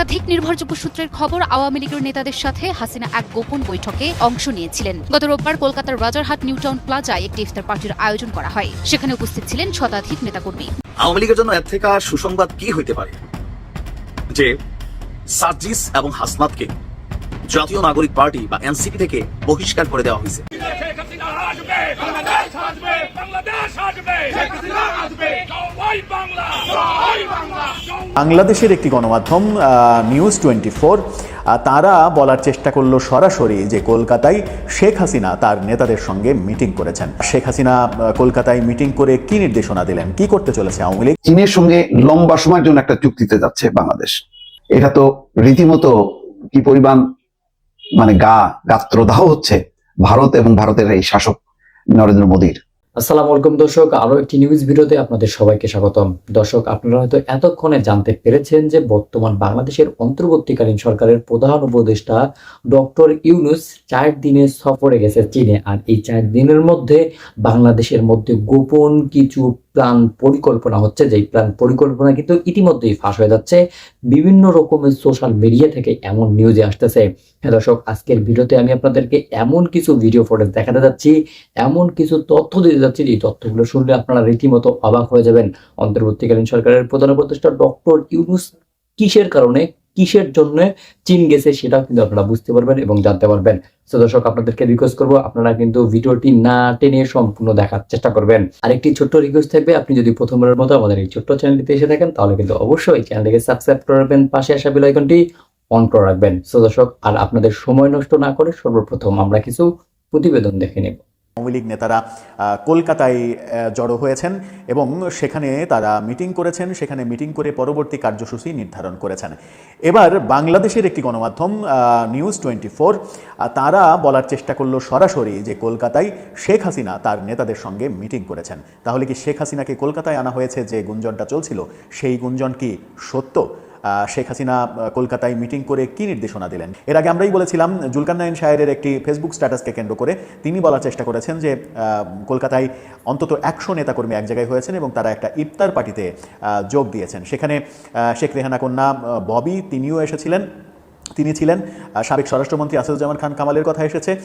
একাধিক নির্ভরযোগ্য সূত্রের খবর আওয়ামী লীগের নেতাদের সাথে হাসিনা এক গোপন বৈঠকে অংশ নিয়েছিলেন। গত রোববার কলকাতার রাজারহাট নিউটাউন প্লাজায় একটি ইফতার পার্টির আয়োজন করা হয়। সেখানে উপস্থিত ছিলেন শতাধিক নেতাকর্মী। আওয়ামী লীগের জন্য এর থেকে আর সুসংবাদ কি হইতে পারে? যে সার্জিস এবং হাসনাতকে জাতীয় নাগরিক পার্টি বা এনসিপি থেকে বহিষ্কার করে দেওয়া হয়েছে। বাংলাদেশ আসবে বাংলাদেশ আসবে বাংলা। বাংলাদেশের একটি গণমাধ্যম নিউজ টোয়েন্টি ফোর তারা বলার চেষ্টা করল সরাসরি যে কলকাতায় শেখ হাসিনা তার নেতাদের সঙ্গে মিটিং করেছেন। শেখ হাসিনা কলকাতায় মিটিং করে কি নির্দেশনা দিলেন? কি করতে চলেছে আওয়ামী লীগ? চীনের সঙ্গে লম্বা সময়ের জন্য একটা চুক্তিতে যাচ্ছে বাংলাদেশ। এটা তো রীতিমতো কি পরিমাণ মানে গা গাত্রদাহ হচ্ছে ভারত এবং ভারতের এই শাসক নরেন্দ্র মোদীর। আসসালামু আলাইকুম দর্শক আরও একটি নিউজ ভিডিওতে আপনাদের সবাইকে স্বাগতম। দর্শক, আপনারা হয়তো এতক্ষণে জানতে পেরেছেন যে বর্তমান বাংলাদেশের অন্তর্বর্তীকালীন সরকারের প্রধান উপদেষ্টা ডক্টর ইউনুস চার দিনের সফরে গেছে চীনে। আর এই চার দিনের মধ্যে বাংলাদেশের মধ্যে গোপন কিছু প্ল্যান পরিকল্পনা হচ্ছে, যেই প্ল্যান পরিকল্পনা কিন্তু ইতিমধ্যেই ফাঁস হয়ে যাচ্ছে। বিভিন্ন রকমের সোশ্যাল মিডিয়া থেকে এমন নিউজে আসতেছে। হ্যাঁ দর্শক, আজকের ভিডিওতে আমি আপনাদেরকে এমন কিছু ভিডিও ফুটেজ দেখাতে যাচ্ছি, এমন কিছু তথ্য দিতে যাচ্ছি এই তথ্যগুলো শুনলে আপনারা রীতিমতো অবাক হয়ে যাবেন। অন্তর্বর্তীকালীন সরকারের প্রধান উপদেষ্টা ডক্টর ইউনুস কিসের কারণে, কিসের জন্য চীন গেছে সেটাও কিন্তু আপনারা বুঝতে পারবেন এবং জানতে পারবেন। তো দর্শক, আপনাদেরকে রিকোয়েস্ট করব, আপনারা কিন্তু ভিডিওটি না টেনে সম্পূর্ণ দেখার চেষ্টা করবেন। আরেকটি ছোট্ট রিকোয়েস্ট থাকবে, আপনি যদি প্রথমবারের মতো আমাদের এই ছোট্ট চ্যানেলটিতে এসে থাকেন, তাহলে কিন্তু অবশ্যই চ্যানেলটিকে সাবস্ক্রাইব করে রাখবেন, পাশে আসা বেল আইকনটি অন করে রাখবেন। তো দর্শক, আর আপনাদের সময় নষ্ট না করে সর্বপ্রথম আমরা কিছু প্রতিবেদন দেখে নেব। আওয়ামী লীগ নেতারা কলকাতায় জড়ো হয়েছেন এবং সেখানে তারা মিটিং করেছেন। সেখানে মিটিং করে পরবর্তী কার্যসূচি নির্ধারণ করেছেন। এবার বাংলাদেশের একটি গণমাধ্যম নিউজ টোয়েন্টি ফোর তারা বলার চেষ্টা করল সরাসরি যে কলকাতায় শেখ হাসিনা তার নেতাদের সঙ্গে মিটিং করেছেন। তাহলে কি শেখ হাসিনাকে কলকাতায় আনা হয়েছে যে গুঞ্জনটা চলছিল? সেই গুঞ্জন কি সত্য? শেখ হাসিনা কলকাতায় মিটিং করে কি নির্দেশনা দিলেন? এর আগে আমরাই বলেছিলাম জুলকান্নায়ন সাহেরের একটি ফেসবুক স্ট্যাটাসকে কেন্দ্র করে তিনি বলার চেষ্টা করেছেন যে কলকাতায় অন্তত একশো নেতাকর্মী এক জায়গায় হয়েছেন এবং তারা একটা ইফতার পার্টিতে যোগ দিয়েছেন। সেখানে শেখ রেহানা কন্যা ববি তিনিও এসেছিলেন। তিনি ছিলেন সাবেক স্বরাষ্ট্রমন্ত্রী আসাদুজ্জামান খান কামালের কথা এসেছে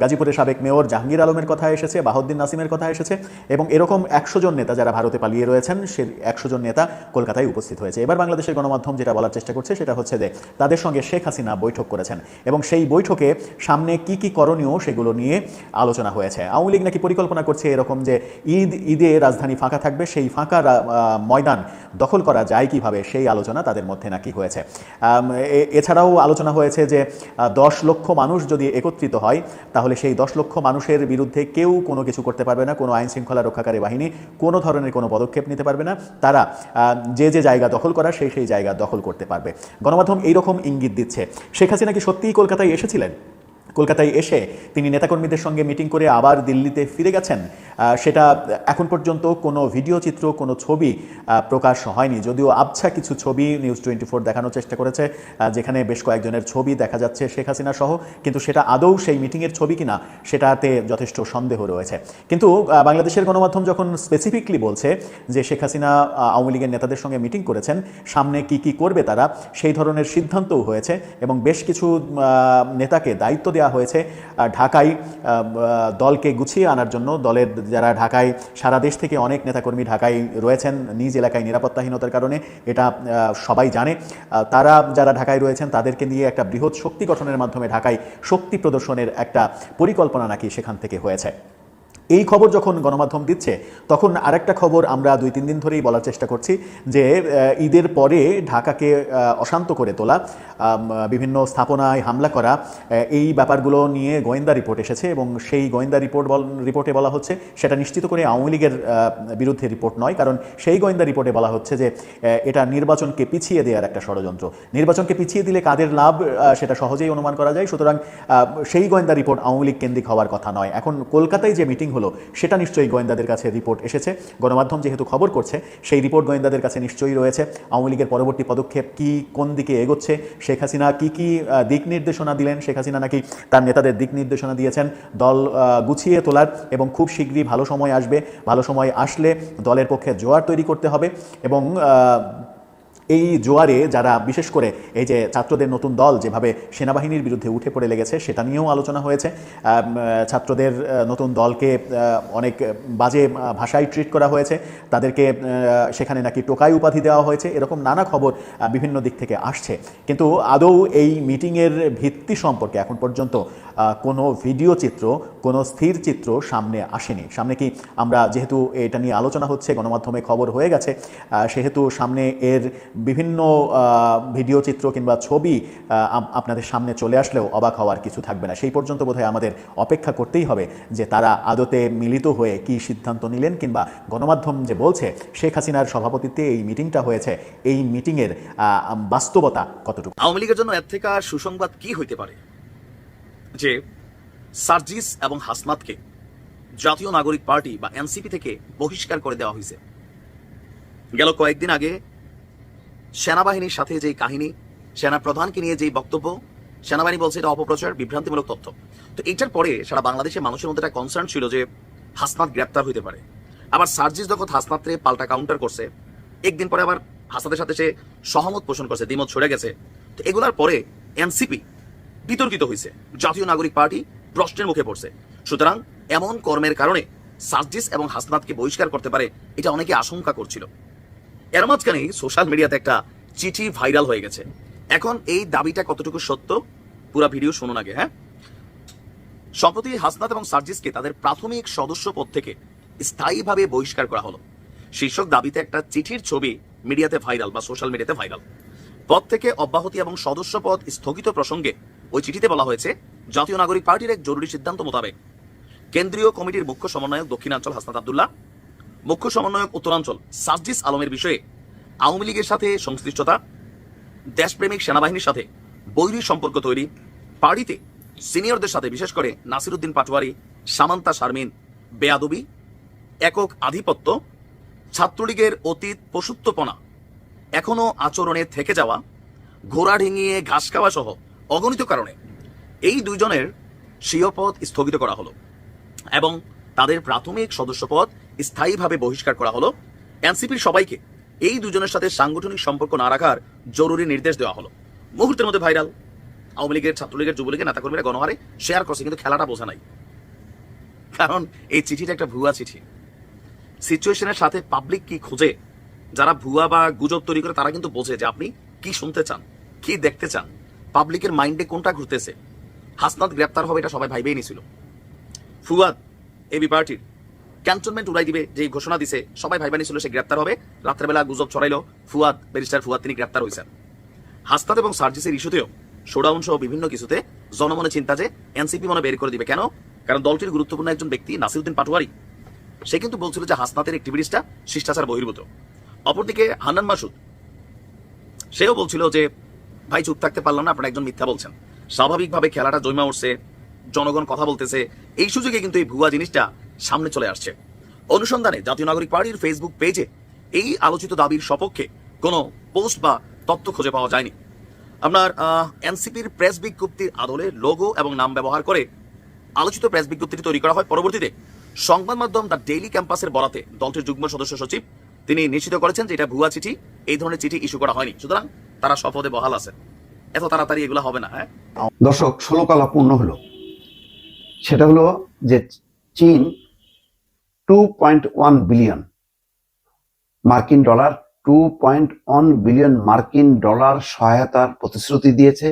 গাজীপুরের সাবেক মেয়র জাহাঙ্গীর আলমের কথা এসেছে বাহাউদ্দিন নাসিমের কথা এসেছে এবং এরকম একশো জন নেতা যারা ভারতে পালিয়ে রয়েছেন সে একশো জন নেতা কলকাতায় উপস্থিত হয়েছে। এবার বাংলাদেশের গণমাধ্যম যেটা বলার চেষ্টা করছে সেটা হচ্ছে যে তাদের সঙ্গে শেখ হাসিনা বৈঠক করেছেন এবং সেই বৈঠকে সামনে কি কি করণীয় সেগুলো নিয়ে আলোচনা হয়েছে। আওয়ামী লীগ নাকি পরিকল্পনা করছে এরকম যে ঈদ ঈদে রাজধানী ফাঁকা থাকবে সেই ফাঁকা ময়দান দখল করা যায় কীভাবে সেই আলোচনা তাদের মধ্যে নাকি হয়েছে। আম, এ- এছাড়াও আলোচনা হয়েছে যে দশ লক্ষ মানুষ যদি একত্রিত হয়, তাহলে সেই দশ লক্ষ মানুষের বিরুদ্ধে কেউ কোনো কিছু করতে পারবে না, কোনো আইন শৃঙ্খলা রক্ষাকারী বাহিনী, কোনো ধরনের কোনো পদক্ষেপ নিতে পারবে না। তারা যে যে জায়গা দখল করা, সেই সেই জায়গা দখল করতে পারবে। গণমাধ্যম এইরকম ইঙ্গিত দিচ্ছে। শেখ হাসিনা কি সত্যিই কলকাতায় এসেছিলেন? কলকাতায় এসে তিনি নেতাকর্মীদের সঙ্গে মিটিং করে আবার দিল্লিতে ফিরে গেছেন। সেটা এখন পর্যন্ত কোনো ভিডিও চিত্র, কোনো ছবি প্রকাশ হয়নি। যদিও আবছা কিছু ছবি নিউজ টোয়েন্টি ফোর দেখানোর চেষ্টা করেছে যেখানে বেশ কয়েকজনের ছবি দেখা যাচ্ছে শেখ হাসিনা সহ, কিন্তু সেটা আদৌ সেই মিটিংয়ের ছবি কিনা সেটাতে যথেষ্ট সন্দেহ রয়েছে। কিন্তু বাংলাদেশের গণমাধ্যম যখন স্পেসিফিকলি বলছে যে শেখ হাসিনা আওয়ামী লীগের নেতাদের সঙ্গে মিটিং করেছেন, সামনে কি কি করবে তারা, সেই ধরনের সিদ্ধান্তও হয়েছে এবং বেশ কিছু নেতাকে দায়িত্ব দেওয়া হয়েছে ঢাকায় দলকে গুছিয়ে আনার জন্য। দলের যারা ঢাকায়, সারা দেশ থেকে অনেক নেতাকর্মী ঢাকায় রয়েছেন, নিজ এলাকায় নিরাপত্তাহীনতার কারণে, এটা সবাই জানে। তারা যারা ঢাকায় রয়েছেন, তাদেরকে নিয়ে একটা বৃহৎ শক্তি গঠনের মাধ্যমে ঢাকায় শক্তি প্রদর্শনের একটা পরিকল্পনা নাকি সেখান থেকে হয়েছে। এই খবর যখন গণমাধ্যম দিচ্ছে, তখন আরেকটা খবর আমরা দুই, তিন দিন ধরেই বলার চেষ্টা করছি যে ঈদের পরে ঢাকাকে অশান্ত করে তোলা বিভিন্ন স্থাপনায় হামলা করা এই ব্যাপারগুলো নিয়ে গোয়েন্দা রিপোর্ট এসেছে এবং সেই গোয়েন্দা রিপোর্ট রিপোর্টে বলা হচ্ছে সেটা নিশ্চিত করে আওয়ামী লীগের বিরুদ্ধে রিপোর্ট নয়। কারণ সেই গোয়েন্দা রিপোর্টে বলা হচ্ছে যে এটা নির্বাচনকে পিছিয়ে দেওয়ার একটা ষড়যন্ত্র। নির্বাচনকে পিছিয়ে দিলে কাদের লাভ সেটা সহজেই অনুমান করা যায়। সুতরাং সেই গোয়েন্দা রিপোর্ট আওয়ামী লীগ কেন্দ্রিক হওয়ার কথা নয়। এখন কলকাতায় যে মিটিং হলো, সেটা নিশ্চয়ই গোয়েন্দাদের কাছে রিপোর্ট এসেছে। গণমাধ্যম যেহেতু খবর করছে, সেই রিপোর্ট গোয়েন্দাদের কাছে নিশ্চয়ই রয়েছে। আওয়ামী লীগের পরবর্তী পদক্ষেপ কি, কোন দিকে এগোচ্ছে, শেখ হাসিনা কি কি দিক নির্দেশনা দিলেন, শেখ হাসিনা নাকি তার নেতাদের দিক নির্দেশনা দিয়েছেন, দল গুছিয়ে তোলার এবং খুব শীঘ্রই ভালো সময় আসবে, ভালো সময় আসলে দলের পক্ষে জোয়ার তৈরি করতে হবে এবং এই জোয়ারে যারা, বিশেষ করে এই যে ছাত্রদের নতুন দল যেভাবে সেনাবাহিনীর বিরুদ্ধে উঠে পড়ে লেগেছে, সেটা নিয়েও আলোচনা হয়েছে। ছাত্রদের নতুন দলকে অনেক বাজে ভাষায় ট্রিট করা হয়েছে। তাদেরকে সেখানে নাকি টোকাই উপাধি দেওয়া হয়েছে। এরকম নানা খবর বিভিন্ন দিক থেকে আসছে। কিন্তু আদৌ এই মিটিংয়ের ভিত্তি সম্পর্কে এখন পর্যন্ত কোনো ভিডিও চিত্র, কোনো স্থির চিত্র সামনে আসেনি। সামনে কি আমরা, যেহেতু এটা নিয়ে আলোচনা হচ্ছে, গণমাধ্যমে খবর হয়ে গেছে সেহেতু সামনে এর বিভিন্ন ভিডিও চিত্র কিংবা ছবি আপনাদের সামনে চলে আসলেও অবাক হওয়ার কিছু থাকবে না। সেই পর্যন্ত বোধহয় আমাদের অপেক্ষা করতেই হবে যে তারা আদতে মিলিত হয়ে কি সিদ্ধান্ত নিলেন কিংবা গণমাধ্যম যে বলছে, শেখ হাসিনার সভাপতিত্বে এই মিটিংটা হয়েছে, এই মিটিংয়ের বাস্তবতা কতটুকু? আওয়ামী লীগের জন্য এর থেকে সুসংবাদ কি হইতে পারে? যে সার্জিস এবং হাসনাতকে জাতীয় নাগরিক পার্টি বা এনসিপি থেকে বহিষ্কার করে দেওয়া হয়েছে গেল কয়েকদিন আগে সেনাবাহিনীর সাথে যে কাহিনী সেনা প্রধানকে নিয়ে যে বক্তব্য, সেনাবাহিনী বলছে এটা অপপ্রচার, বিভ্রান্তিমূলক তথ্য। তো এটার পরে সারা বাংলাদেশের মানুষের মধ্যে একটা কনসার্ন ছিল যে হাসনাত গ্রেপ্তার হইতে পারে। আবার সার্জিস যখন হাসনাতরে পাল্টা কাউন্টার করছে, একদিন পরে আবার হাসনাতের সাথে সে সহমত পোষণ করছে, দ্বিমত ছড়ে গেছে। তো এগুলার পরে এনসিপি বিতর্কিত হয়েছে জাতীয় নাগরিক পার্টি প্রশ্নের মুখে পড়ছে। সুতরাং এমন কর্মের কারণে সার্জিস এবং হাসনাতকে বহিষ্কার করতে পারে, এটা অনেকে আশঙ্কা করছিল। এর মাঝখানে সোশ্যাল মিডিয়াতে একটা চিঠি ভাইরাল হয়ে গেছে। এখন এই দাবিটা কতটুকু সত্য? পুরো ভিডিও শুনুন আগে হ্যাঁ? সম্প্রতি হাসনাত এবং সার্জিসকে তাদের প্রাথমিক সদস্য পদ থেকে স্থায়ীভাবে বহিষ্কার করা হলো। শীর্ষক দাবিতে একটা চিঠির ছবি মিডিয়াতে ভাইরাল বা সোশ্যাল মিডিয়াতে ভাইরাল পদ থেকে অব্যাহতি এবং সদস্য পদ স্থগিত প্রসঙ্গে ওই চিঠিতে বলা হয়েছে, জাতীয় নাগরিক পার্টির এক জরুরি সিদ্ধান্ত মোতাবেক। কেন্দ্রীয় কমিটির মুখ্য সমন্বয়ক দক্ষিণাঞ্চল হাসনাত আবদুল্লাহ মুখ্য সমন্বয়ক উত্তরাঞ্চল সার্জিস আলমের বিষয়ে আওয়ামী লীগের সাথে সংশ্লিষ্টতা, দেশপ্রেমিক সেনাবাহিনীর সাথে বৈরী সম্পর্ক তৈরি, পার্টিতে সিনিয়রদের সাথে, বিশেষ করে নাসিরুদ্দিন পাটোয়ারি, সামান্তা শারমিন বেয়াদবি, একক আধিপত্য, ছাত্রলীগের অতীত পশুত্বপনা এখনও আচরণে থেকে যাওয়া, ঘোড়া ডিঙিয়ে ঘাস খাওয়া সহ অগণিত কারণে এই দুইজনের স্বীয় স্থগিত করা হলো। এবং তাদের প্রাথমিক সদস্যপদ স্থায়ীভাবে বহিষ্কার করা হলো। এনসিপির সবাইকে এই দুজনের সাথে সাংগঠনিক সম্পর্ক না রাখার জরুরি নির্দেশ দেওয়া হলো। মুহূর্তের মধ্যে ভাইরাল। আওয়ামী লীগের, ছাত্রলীগের, যুবলীগের নেতাকর্মীরা গণহারে শেয়ার করছে কিন্তু খেলাটা বোঝা নাই। কারণ এই চিঠিটা একটা ভুয়া চিঠি। সিচুয়েশনের সাথে পাবলিক কি খোঁজে? যারা ভুয়া বা গুজব তৈরি করে, তারা কিন্তু বোঝে যে আপনি কি শুনতে চান, কি দেখতে চান পাবলিকের মাইন্ডে কোনটা ঘুরতেছে? হাসনাত গ্রেপ্তার হবে এটা সবাই ভাইবেই নিছিল। ফুয়াদ এবি পার্টির ক্যান্টনমেন্ট উড়াই দিবে যে ঘোষণা দিছে, সবাই ভাইবানি ছিল সে গ্রেপ্তার হবে। রাত্রেবেলা গুজব ছড়াইলো, ফুয়াদ, ব্যারিস্টার ফুয়াদ, তিনি গ্রেপ্তার হয়েছেন হাসনাত এবং সার্জিসের ইস্যুতেও শোডাউন সহ বিভিন্ন কিছুতে জনমনে চিন্তা যে এনসিপি মনে বের করে দিবে কেন? কারণ দলটির গুরুত্বপূর্ণ একজন ব্যক্তি নাসিরুদ্দিন পাটোয়ারি। সে কিন্তু বলছিল যে হাসনাতের একটি অ্যাক্টিভিটিসটা শিষ্টাচার বহির্ভূত। অপরদিকে হান্নান মাসুদ, সেও বলছিল যে, ভাই, চুপ থাকতে পারলাম না, আপনারা একজন মিথ্যা বলছেন। স্বাভাবিকভাবে খেলাটা জমা উঠছে জনগণ কথা বলতেছে, এই সুযোগে কিন্তু এই ভুয়া জিনিসটা সামনে চলে আসছে। অনুসন্ধানে জাতীয় নাগরিক পার্টির ফেসবুক পেজে এই আলোচিত দাবির সপক্ষে কোনো পোস্ট বা তথ্য খুঁজে পাওয়া যায়নি। আপনার এনসিপির প্রেস বিজ্ঞপ্তির আদলে লোগো এবং নাম ব্যবহার করে আলোচিত প্রেস বিজ্ঞপ্তিটি তৈরি করা হয়। পরবর্তীতে সংবাদ মাধ্যম দ্য ডেইলি ক্যাম্পাসের বরাতে দলটির যুগ্ম সদস্য সচিব তিনি নিশ্চিত করেছেন যে এটা ভুয়া চিঠি, এই ধরনের চিঠি ইস্যু করা হয়নি। সুতরাং তারা শপথে বহাল আছে এত তাড়াতাড়ি এগুলো হবে না হ্যাঁ? দর্শক, ষোলো কালা পূর্ণ হলো। সেটা হলো যে চীন টু পয়েন্ট ওয়ান বিলিয়ন মার্কিন dollar two point one billion মার্কিন ডলার সহায়তার প্রতিশ্রুতি দিয়েছে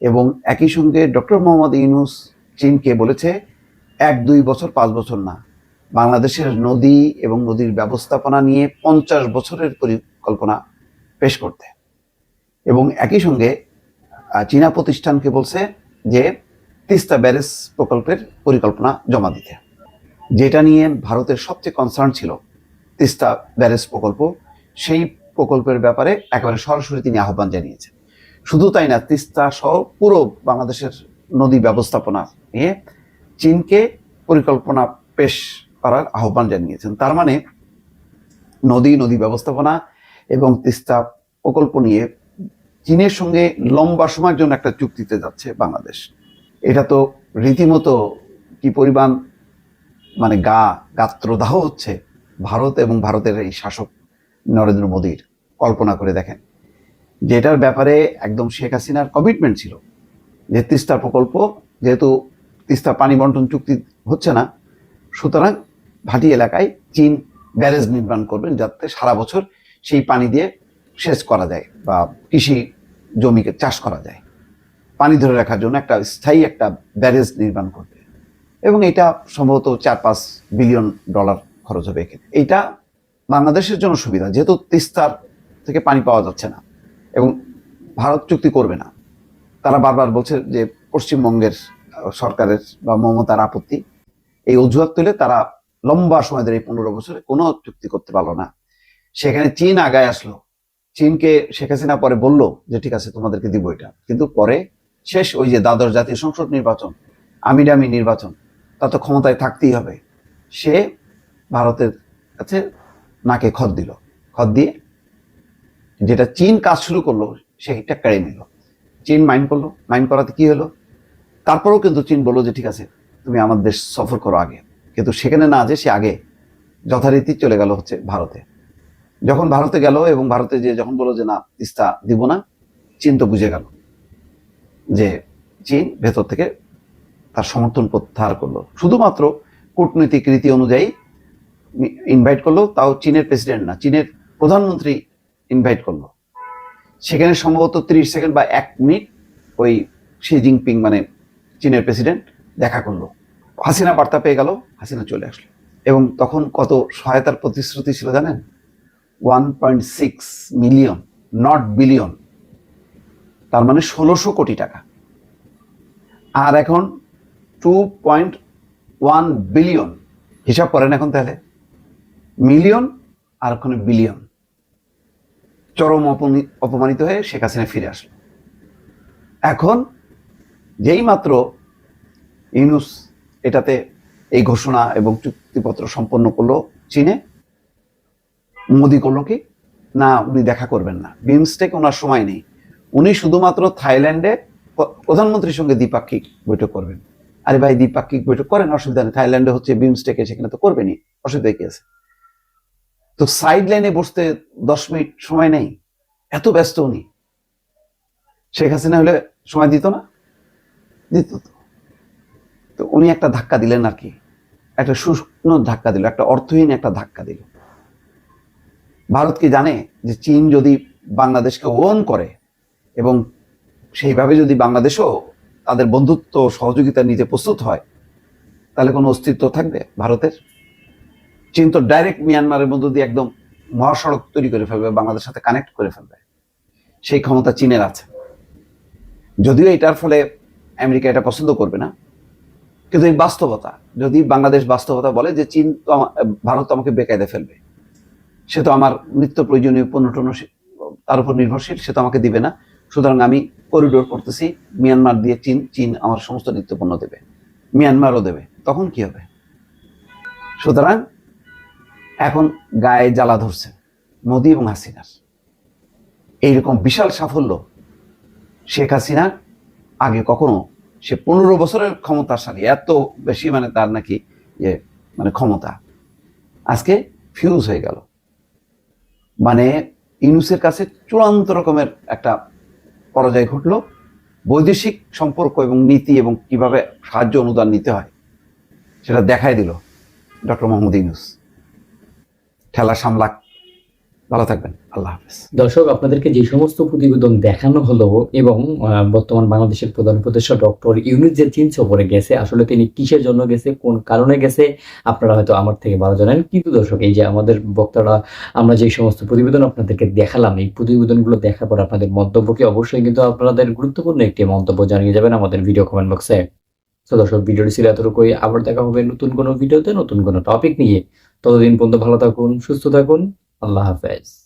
এবং একই সঙ্গে ডক্টর মোহাম্মদ ইউনুস চীনকে বলেছে, এক, দুই বছর, পাঁচ বছর না। বাংলাদেশের নদী এবং নদীর ব্যবস্থাপনা নিয়ে পঞ্চাশ বছরের পরিকল্পনা পেশ করতে। এবং একই সঙ্গে চীনা প্রতিষ্ঠানকে বলছে যে তিস্তা ব্যারেজ প্রকল্পের পরিকল্পনা জমা দিতে। যেটা নিয়ে ভারতের সবচেয়ে কনসার্ন ছিল তিস্তা ব্যারেজ প্রকল্প, সেই প্রকল্পের ব্যাপারে একেবারে সরাসরি তিনি আহ্বান জানিয়েছেন। শুধু তাই না, তিস্তা সহ পুরো বাংলাদেশের নদী ব্যবস্থাপনা নিয়ে চীনকে পরিকল্পনা পেশ করার আহ্বান জানিয়েছেন। তার মানে নদী নদী ব্যবস্থাপনা এবং তিস্তা প্রকল্প নিয়ে চীনের সঙ্গে লম্বা সময়ের জন্য একটা চুক্তিতে যাচ্ছে বাংলাদেশ। এটা তো রীতিমতো কি পরিমাণ মানে গা, গাত্রদাহ হচ্ছে ভারত এবং ভারতের এই শাসক নরেন্দ্র মোদীর কল্পনা করে দেখেন। যেটার ব্যাপারে একদম শেখ হাসিনার কমিটমেন্ট ছিল যে তিস্তা প্রকল্প, যেহেতু তিস্তা পানি বন্টন চুক্তি হচ্ছে না, সুতরাং ভাটি এলাকায় চীন ব্যারেজ নির্মাণ করবেন যাতে সারা বছর সেই পানি দিয়ে সেচ করা যায় বা কৃষি জমিকে চাষ করা যায়। পানি ধরে রাখার জন্য একটা স্থায়ী একটা ব্যারেজ নির্মাণ করবে। এবং এটা সম্ভবত চার পাঁচ বিলিয়ন ডলার খরচ হবে এখানে। এইটা বাংলাদেশের জন্য সুবিধা, যেহেতু তিস্তার থেকে পানি পাওয়া যাচ্ছে না এবং ভারত চুক্তি করবে না। তারা বারবার বলছে যে পশ্চিমবঙ্গের সরকারের বা মমতার আপত্তি। এই অজুহাত তুলে তারা লম্বা সময় ধরে এই পনেরো বছরে কোনো চুক্তি করতে পারল না। সেখানে চীন আগায় আসলো। চীনকে শেখ হাসিনা পরে বলল যে, ঠিক আছে, তোমাদেরকে দিব এটা। কিন্তু পরে শেষ ওই যে দ্বাদশ জাতীয় সংসদ নির্বাচন, আমিরামি নির্বাচন, তা তো ক্ষমতায় থাকতেই হবে। সে ভারতের কাছে নাকে খত দিল। খত দিয়ে যেটা চীন কাজ শুরু করল, সেইটা কেড়ে নিল। চীন মাইন্ড করল। মাইন্ড করাতে কি হলো? তারপরেও কিন্তু চীন বলল যে, ঠিক আছে, তুমি আমার দেশ সফর করো আগে। কিন্তু সেখানে না যে সে আগে যথারীতি চলে গেল হচ্ছে ভারতে। যখন ভারতে গেল এবং ভারতে যে যখন বলল যে, না, তিস্তা দিব না, চীন তো বুঝে গেল। যে চীন ভেতর থেকে তার সমর্থন প্রত্যাহার করল। শুধুমাত্র কূটনৈতিক রীতি অনুযায়ী ইনভাইট করল, তাও চীনের প্রেসিডেন্ট না, চীনের প্রধানমন্ত্রী ইনভাইট করল। সেখানে সম্ভবত তিরিশ সেকেন্ড বা এক মিনিট ওই শি জিনপিং মানে চীনের প্রেসিডেন্ট দেখা করল। হাসিনা বার্তা পেয়ে গেল, হাসিনা চলে আসলো। এবং তখন কত সহায়তার প্রতিশ্রুতি ছিল জানেন? One point six million not billion তার মানে ষোলোশো কোটি টাকা। আর এখন টু পয়েন্ট ওয়ান বিলিয়ন হিসাব করেন এখন তাহলে। মিলিয়ন আর ওখানে বিলিয়ন চরম অপমানিত হয়ে শেখ হাসিনা ফিরে আসলো। এখন যেই মাত্র ইউনুস এটাতে এই ঘোষণা এবং চুক্তিপত্র সম্পন্ন করল চীনে, মোদি করল কি? না, উনি দেখা করবেন না। বিমস্টেক ওনার সময় নেই। উনি শুধুমাত্র থাইল্যান্ডে প্রধানমন্ত্রীর সঙ্গে দ্বিপাক্ষিক বৈঠক করবেন। আরে ভাই, দ্বিপাক্ষিক বৈঠক করেন, অসুবিধা নেই। থাইল্যান্ডে হচ্ছে বিমস্টেকে সেখানে তো করবেনই অসুবিধা কি আছে? তো সাইড লাইনে বসতে দশ মিনিট সময় নেই, এত ব্যস্ত উনি। শেখ হাসিনা হলে সময় দিত না? দিত তো। তো উনি একটা ধাক্কা দিলেন আর কি, একটা শুষ্ণ ধাক্কা দিল, একটা অর্থহীন একটা ধাক্কা দিল। ভারত কি জানে যে চীন যদি বাংলাদেশকে ওন করে এবং সেইভাবে যদি বাংলাদেশও তাদের বন্ধুত্ব সহযোগিতা নিতে প্রস্তুত হয়, তাহলে কোনো অস্তিত্ব থাকবে ভারতের? চীন তো ডাইরেক্ট মিয়ানমারের মধ্য দিয়ে একদম মহাসড়ক তৈরি করে ফেলবে, বাংলাদেশের সাথে কানেক্ট করে ফেলবে। সেই ক্ষমতা চীনের আছে। যদিও এটার ফলে আমেরিকা এটা পছন্দ করবে না, কিন্তু এই বাস্তবতা, যদি বাংলাদেশ বাস্তবতা বলে যে চীন তো ভারত আমাকে বেকায়দে ফেলবে, সে তো আমার নিত্য প্রয়োজনীয় পণ্য টন্য তার উপর নির্ভরশীল, সে তো আমাকে দিবে না। সুতরাং আমি করিডোর করতেছি মিয়ানমার দিয়ে চীন চীন আমার সমস্ত নিত্য পণ্য দেবে। মিয়ানমারও দেবে। তখন কি হবে? সুতরাং এখন গায়ে জ্বালা ধরছে, মোদী এবং হাসিনার। এইরকম বিশাল সাফল্য শেখ হাসিনা আগে কখনো, সে পনেরো বছরের ক্ষমতাশালী এত বেশি মানে তার নাকি যে মানে ক্ষমতা। আজকে ফিউজ হয়ে গেল। মানে ইউনুসের কাছে চূড়ান্ত রকমের একটা পরাজয় ঘটল। বৈদেশিক সম্পর্ক এবং নীতি এবং কীভাবে সাহায্য অনুদান নিতে হয়, সেটা দেখাই দিল ডক্টর মোহাম্মদ ইউনুস। ঠেলা সামলাক ভালো থাকবেন। আল্লাহ হাফেজ। দর্শক, আপনাদেরকে যে সমস্ত প্রতিবেদন দেখানো হলো এবং বর্তমান বাংলাদেশের প্রধান উপদেষ্টা ডক্টর ইউনুস যে চীন সফরে গেছে, আসলে তিনি কিসের জন্য গেছে, কোন কারণে গেছে, আপনারা হয়তো আমার থেকে ভালো জানেন। কিন্তু দর্শক, এই যে আমাদের বক্তারা, আমরা যে সমস্ত প্রতিবেদন আপনাদেরকে দেখালাম, এই প্রতিবেদনগুলো দেখার পর আপনাদের মন্তব্যকে অবশ্যই কিন্তু আপনাদের গুরুত্বপূর্ণ একটি মন্তব্য জানিয়ে যাবেন আমাদের ভিডিও কমেন্ট বক্সে তো দর্শক, ভিডিওটি ছিল এতটুকুই। আবার দেখা হবে নতুন কোনো ভিডিওতে নতুন কোনো টপিক নিয়ে। ততদিন পর্যন্ত ভালো থাকুন, সুস্থ থাকুন। আল্লাহ হাফেজ